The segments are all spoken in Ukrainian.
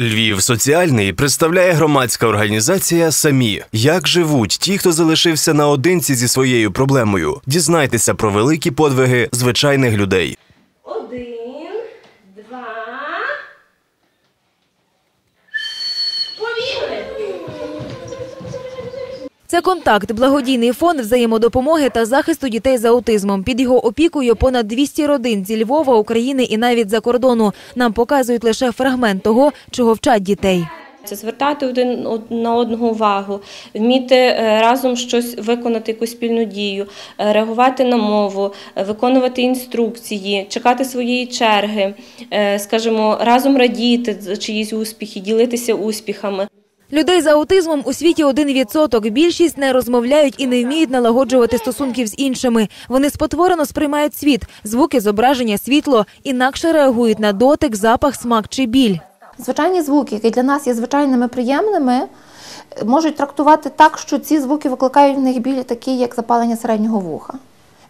Львів соціальний представляє громадська організація Самі. Як живуть ті, хто залишився наодинці зі своєю проблемою. Дізнайтеся про великі подвиги звичайних людей. Один, два. Повігли. Це контакт, благодійний фонд взаємодопомоги та захисту дітей з аутизмом. Під його опікою понад 200 родин зі Львова, України і навіть за кордону. Нам показують лише фрагмент того, чого вчать дітей. Це звертати один на одного увагу, вміти е, разом щось виконати, якусь спільну дію, е, реагувати на мову, е, виконувати інструкції, чекати своєї черги, скажімо, разом радіти за чиїсь успіхи, ділитися успіхами. Людей з аутизмом у світі один відсоток. Більшість не розмовляють і не вміють налагоджувати стосунків з іншими. Вони спотворено сприймають світ, звуки, зображення, світло, інакше реагують на дотик, запах, смак чи біль. Звичайні звуки, які для нас є звичайними приємними, можуть трактувати так, що ці звуки викликають в них біль, такі як запалення середнього вуха.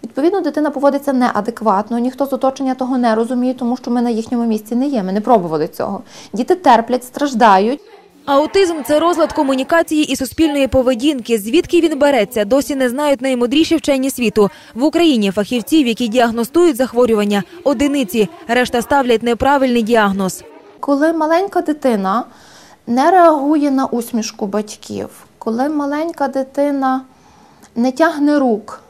Відповідно, дитина поводиться неадекватно, ніхто з оточення того не розуміє, тому що ми на їхньому місці не є. Ми не пробували цього. Діти терплять, страждають. Аутизм це розлад комунікації і суспільної поведінки. Звідки він береться, досі не знають наймудріші вчені світу. В Україні фахівців, які діагностують захворювання, одиниці. Решта ставлять неправильний діагноз. Коли маленька дитина не реагує на усмішку батьків, коли маленька дитина не тягне рук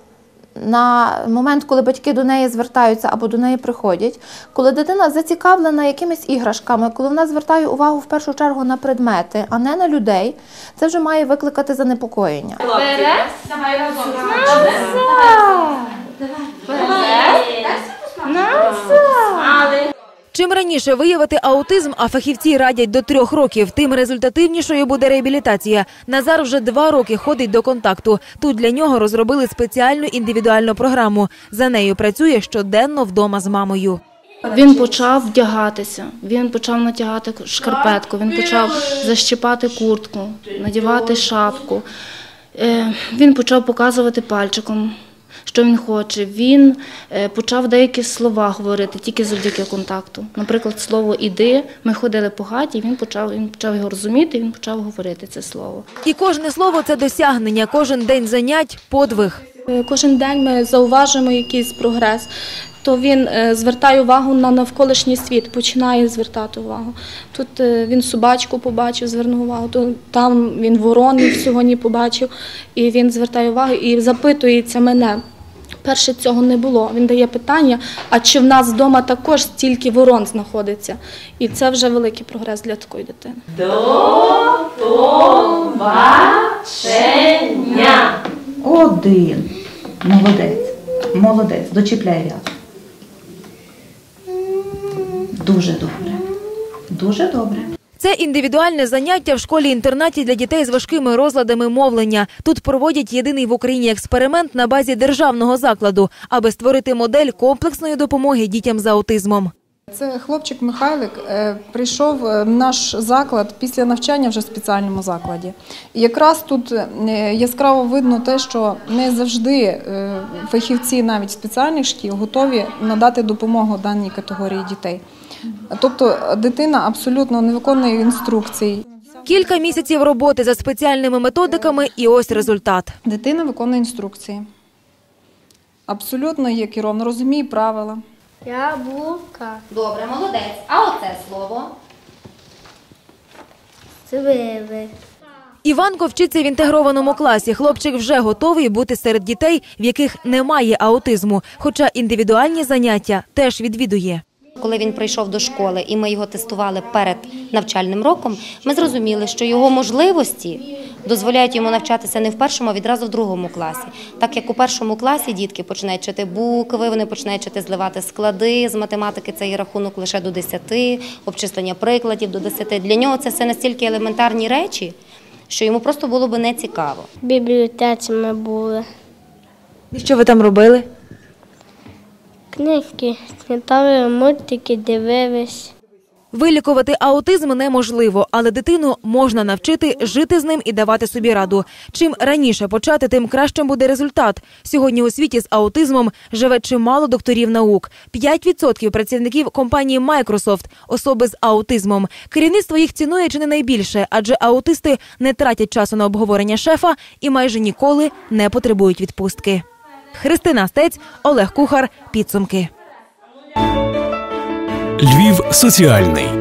на момент, коли батьки до неї звертаються або до неї приходять, коли дитина зацікавлена якимись іграшками, коли вона звертає увагу в першу чергу на предмети, а не на людей, це вже має викликати занепокоєння. Чим раніше виявити аутизм, а фахівці радять до трьох років, тим результативнішою буде реабілітація. Назар вже два роки ходить до контакту. Тут для нього розробили спеціальну індивідуальну програму. За нею працює щоденно вдома з мамою. Він почав вдягатися, він почав натягати шкарпетку, він почав защіпати куртку, надівати шапку. Е, Він почав показувати пальчиком, що він хоче. Він е, почав деякі слова говорити тільки завдяки контакту. Наприклад, слово іди. Ми ходили по хаті, він почав, він почав його розуміти, він почав говорити це слово. І кожне слово це досягнення, кожен день занять подвиг. Е, Кожен день ми зауважуємо якийсь прогрес, то він е, звертає увагу на навколишній світ, починає звертати увагу. Тут е, він собачку побачив, звернув увагу, то там він ворони сьогодні побачив, і він звертає увагу і запитується мене. Перше цього не було. Він дає питання, а чи в нас вдома також стільки ворон знаходиться? І це вже великий прогрес для такої дитини. Один. Молодець. Молодець. Дочіпляй ряд. Дуже добре. Дуже добре. Це індивідуальне заняття в школі-інтернаті для дітей з важкими розладами мовлення. Тут проводять єдиний в Україні експеримент на базі державного закладу, аби створити модель комплексної допомоги дітям з аутизмом. Це хлопчик Михайлик е, прийшов е, в наш заклад після навчання вже в спеціальному закладі. І якраз тут е, яскраво видно те, що не завжди фахівці навіть спеціальних шкіл готові надати допомогу даній категорії дітей. Тобто дитина абсолютно не виконує інструкцій. Кілька місяців роботи за спеціальними методиками, і ось результат. Дитина виконує інструкції. Абсолютно є керовно, розуміє правила. Яблука, Добре, молодець. А оце слово? сливи, Іванко вчиться в інтегрованому класі. Хлопчик вже готовий бути серед дітей, в яких немає аутизму, хоча індивідуальні заняття теж відвідує. Коли він прийшов до школи і ми його тестували перед навчальним роком, ми зрозуміли, що його можливості дозволяють йому навчатися не в першому, а відразу в другому класі. Так як у першому класі дітки починають чити букви, вони починають чити зливати склади з математики, це є рахунок лише до 10, обчислення прикладів до 10. Для нього це все настільки елементарні речі, що йому просто було би не цікаво. В бібліотеці ми були. І що ви там робили? Книжки читали, мультики дивились. Вилікувати аутизм неможливо, але дитину можна навчити жити з ним і давати собі раду. Чим раніше почати, тим кращим буде результат. Сьогодні у світі з аутизмом живе чимало докторів наук. 5% працівників компанії Microsoft – особи з аутизмом. Керівництво їх цінує чи не найбільше, адже аутисти не тратять часу на обговорення шефа і майже ніколи не потребують відпустки. Христина Стець, Олег Кухар. Підсумки. Львів соціальний